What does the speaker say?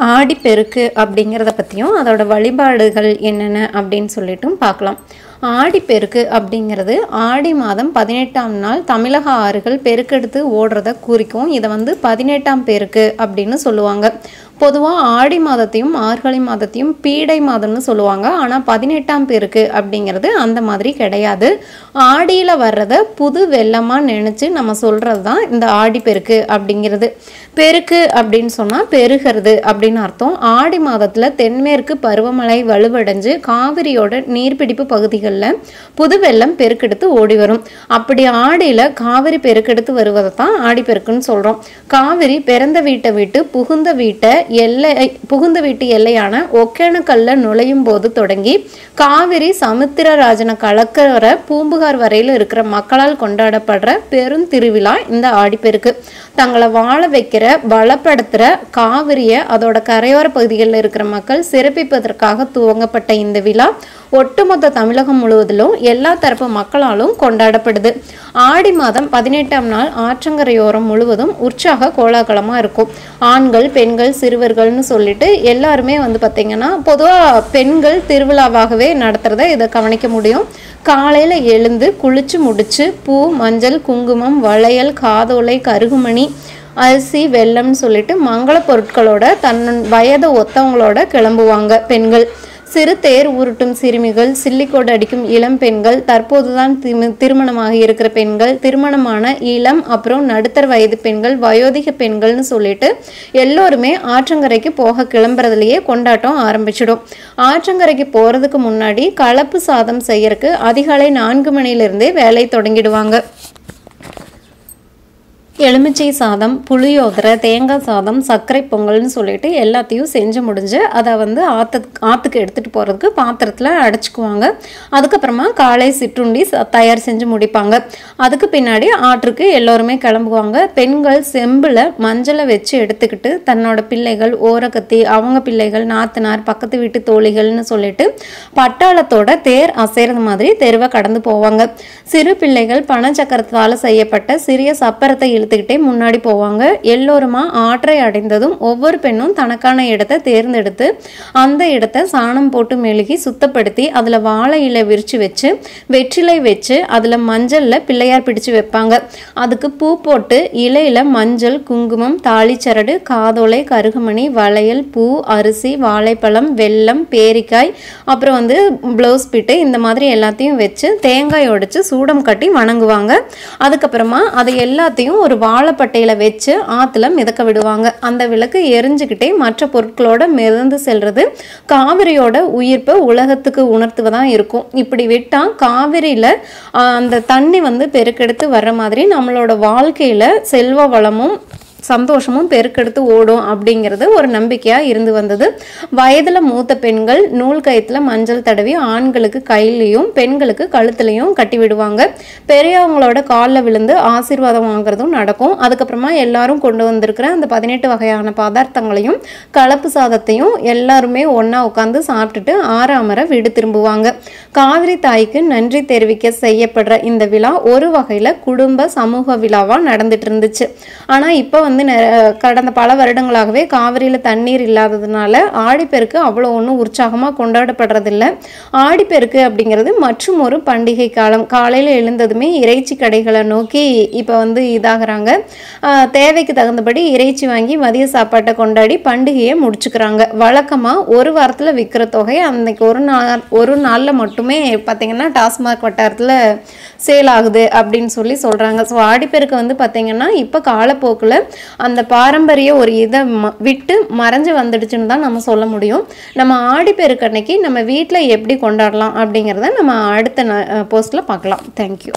ஆடிப்பெருக்கு அப்படிங்கிறத பற்றியும் அதோட வழிபாடுகள் என்னென்ன அப்படின்னு சொல்லிட்டும் பார்க்கலாம். ஆடிப்பெருக்கு அப்படிங்கிறது ஆடி மாதம் பதினெட்டாம் நாள் தமிழக ஆறுகள் பெருக்கெடுத்து ஓடுறத குறிக்கும். இதை வந்து பதினெட்டாம் பெருக்கு அப்படின்னு சொல்லுவாங்க. பொதுவாக ஆடி மாதத்தையும் ஆர்கழி மாதத்தையும் பீடை மாதம்னு சொல்லுவாங்க. ஆனால் பதினெட்டாம் பெருக்கு அப்படிங்கிறது அந்த மாதிரி கிடையாது. ஆடியில் வர்றத புது வெள்ளமாக நினச்சி நம்ம சொல்கிறது தான் இந்த ஆடிப்பெருக்கு அப்படிங்கிறது. பெருக்கு அப்படின்னு சொன்னால் பெருகிறது அப்படின்னு அர்த்தம். ஆடி மாதத்தில் தென்மேற்கு பருவமழை வலுவடைஞ்சு காவிரியோட நீர்பிடிப்பு பகுதிகளில் புது வெள்ளம் பெருக்கெடுத்து ஓடி வரும். அப்படி ஆடியில் காவிரி பெருக்கெடுத்து வருவதை தான் ஆடிப்பெருக்குன்னு சொல்கிறோம் காவிரி பிறந்த வீட்டை விட்டு புகுந்த வீட்டை எல்லை புகுந்த வீட்டு எல்லையான ஒகேனக்கல்ல நுழையும் போது தொடங்கி காவிரி சமுத்திரராஜனை கலக்கிற பூம்புகார் வரையில் இருக்கிற மக்களால் கொண்டாடப்படுற பெருந்திருவிழா இந்த ஆடிப்பெருக்கு. தங்களை வாழ வைக்கிற பலப்படுத்துகிற காவிரியை அதோட கரையோர பகுதிகளில் இருக்கிற மக்கள் சிறப்பிப்பதற்காக துவங்கப்பட்ட இந்த விழா. ஒட்டுமொத்த தமிழகம் முழுவதிலும் எல்லா தரப்பு மக்களாலும் கொண்டாடப்படுது. ஆடி மாதம் பதினெட்டாம் நாள் ஆற்றங்கரையோரம் முழுவதும் உற்சாக கோலாகலமாக இருக்கும். ஆண்கள் பெண்கள் சிறுவர்கள்னு சொல்லிட்டு எல்லாருமே வந்து பார்த்திங்கன்னா பொதுவாக பெண்கள் திருவிழாவாகவே நடத்துகிறத இதை கவனிக்க முடியும். காலையில் எழுந்து குளிச்சு முடிச்சு பூ மஞ்சள் குங்குமம் வளையல் காதோலை கருகுமணி அரிசி வெல்லம்னு சொல்லிட்டு மங்கள பொருட்களோட தன் வயது ஒத்தவங்களோட கிளம்புவாங்க பெண்கள். சிறு தேர் உருட்டும் சிறுமிகள் சில்லிக்கோடு அடிக்கும் இளம் பெண்கள் தற்போதுதான் திருமணமாக இருக்கிற பெண்கள் திருமணமான இளம் அப்புறம் நடுத்தர வயது பெண்கள் வயோதிக பெண்கள்னு சொல்லிட்டு எல்லோருமே ஆற்றங்கரைக்கு போக கிளம்புறதுலயே கொண்டாட்டம் ஆரம்பிச்சிடும். ஆற்றங்கரைக்கு போறதுக்கு முன்னாடி கலப்பு சாதம் செய்யறதுக்கு அதிகாலை நான்கு மணிலிருந்தே வேலை தொடங்கிடுவாங்க. எலுமிச்சை சாதம் புளியோதரை தேங்காய் சாதம் சர்க்கரை பொங்கல்னு சொல்லிட்டு எல்லாத்தையும் செஞ்சு முடிஞ்சு அதை வந்து ஆற்று ஆற்றுக்கு எடுத்துகிட்டு போகிறதுக்கு பாத்திரத்தில் அடைச்சிக்குவாங்க. அதுக்கப்புறமா காலை சிற்றுண்டி ச- தயார் செஞ்சு முடிப்பாங்க. அதுக்கு பின்னாடி ஆற்றுக்கு எல்லோருமே கிளம்புவாங்க. பெண்கள் செம்பில் மஞ்சளை வச்சு எடுத்துக்கிட்டு தன்னோட பிள்ளைகள் ஓரக்கத்தி அவங்க பிள்ளைகள் நாத்தனார் பக்கத்து வீட்டு தோழிகள்னு சொல்லிட்டு பட்டாளத்தோட தேர் அசைறது மாதிரி தெருவை கடந்து போவாங்க. சிறு பிள்ளைகள் பனச்சக்கரத்தால் செய்யப்பட்ட சிறிய சப்பரத்தை இழுத்துக்கிட்டே முன்னாடி போவாங்க. எல்லோருமா ஆற்றை அடைந்ததும் ஒவ்வொரு பெண்ணும் தனக்கான இடத்தை தேர்ந்தெடுத்து அந்த இடத்த சாணம் போட்டு மெழுகி சுத்தப்படுத்தி அதில் வாழை இலை விரிச்சு வச்சு வெற்றிலை வச்சு அதில் மஞ்சளில் பிள்ளையார் பிடிச்சு வைப்பாங்க. அதுக்கு பூ போட்டு இலையில மஞ்சள் குங்குமம் தாளிச்சரடு காதோலை கருகுமணி வளையல் பூ அரிசி வாழைப்பழம் வெல்லம் பேரிக்காய் அப்புறம் வந்து ப்ளவுஸ் பிட்டு இந்த மாதிரி எல்லாத்தையும் வச்சு தேங்காய் உடைச்சு சூடம் கட்டி வணங்குவாங்க. அதுக்கப்புறமா அதை எல்லாத்தையும் ஒரு வாழைப்பட்டையில வச்சு ஆற்றுல மிதக்க விடுவாங்க. அந்த விளக்கு எரிஞ்சுக்கிட்டே மற்ற பொருட்களோட மிதந்து செல்றது காவிரியோட உயிர்ப்பை உலகத்துக்கு உணர்த்துவதான் இருக்கும். இப்படி விட்டா காவிரியில அந்த தண்ணி வந்து பெருக்கெடுத்து வர்ற மாதிரி நம்மளோட வாழ்க்கையில செல்வ வளமும் சந்தோஷமும் பெருக்கெடுத்து ஓடும் அப்படிங்கிறது ஒரு நம்பிக்கையாக இருந்து வந்தது. வயதில் மூத்த பெண்கள் நூல் கயிற்றுல மஞ்சள் தடவி ஆண்களுக்கு கையிலையும் பெண்களுக்கு கழுத்துலையும் கட்டி விடுவாங்க. பெரியவங்களோட காலில் விழுந்து ஆசீர்வாதம் வாங்குறதும் நடக்கும். அதுக்கப்புறமா எல்லாரும் கொண்டு வந்திருக்கிற அந்த பதினெட்டு வகையான பதார்த்தங்களையும் கலப்பு சாதத்தையும் எல்லாருமே ஒன்றா உட்காந்து சாப்பிட்டுட்டு ஆறாமர வீடு திரும்புவாங்க. காவிரி தாய்க்கு நன்றி தெரிவிக்க செய்யப்படுற இந்த விழா ஒரு வகையில் குடும்ப சமூக விழாவாக நடந்துட்டு இருந்துச்சு. ஆனால் இப்போ வந்து நெ- கடந்த பல வருடங்களாகவே காவிரியில் தண்ணீர் இல்லாததுனால ஆடிப்பெருக்கு அவ்வளோ ஒன்றும் உற்சாகமாக கொண்டாடப்படுறதில்ல. ஆடிப்பெருக்கு அப்படிங்கிறது மற்றும் ஒரு பண்டிகை காலம். காலையில் எழுந்ததுமே இறைச்சி கடைகளை நோக்கி இப்போ வந்து இதாகிறாங்க. தேவைக்கு தகுந்தபடி இறைச்சி வாங்கி மதிய சாப்பாட்டை கொண்டாடி பண்டிகையை முடிச்சுக்கிறாங்க. வழக்கமாக ஒரு வாரத்தில் விற்கிற தொகை அன்னைக்கு ஒரு நாள் ஒரு நாளில் மட்டுமே பார்த்திங்கன்னா டாஸ்மாக் வட்டாரத்தில் சேல் ஆகுது அப்படின்னு சொல்லி சொல்கிறாங்க ஸோ ஆடிப்பெருக்கு வந்து பார்த்திங்கன்னா இப்போ காலப்போக்கில் அந்த பாரம்பரிய ஒரு இதை ம- விட்டு மறைஞ்சு வந்துடுச்சுன்னு தான் நம்ம சொல்ல முடியும். நம்ம ஆடிப்பெருக்கு அன்னைக்கு நம்ம வீட்டில் எப்படி கொண்டாடலாம் அப்படிங்கிறத நம்ம அடுத்த போஸ்ட்டில் பார்க்கலாம். தேங்க்யூ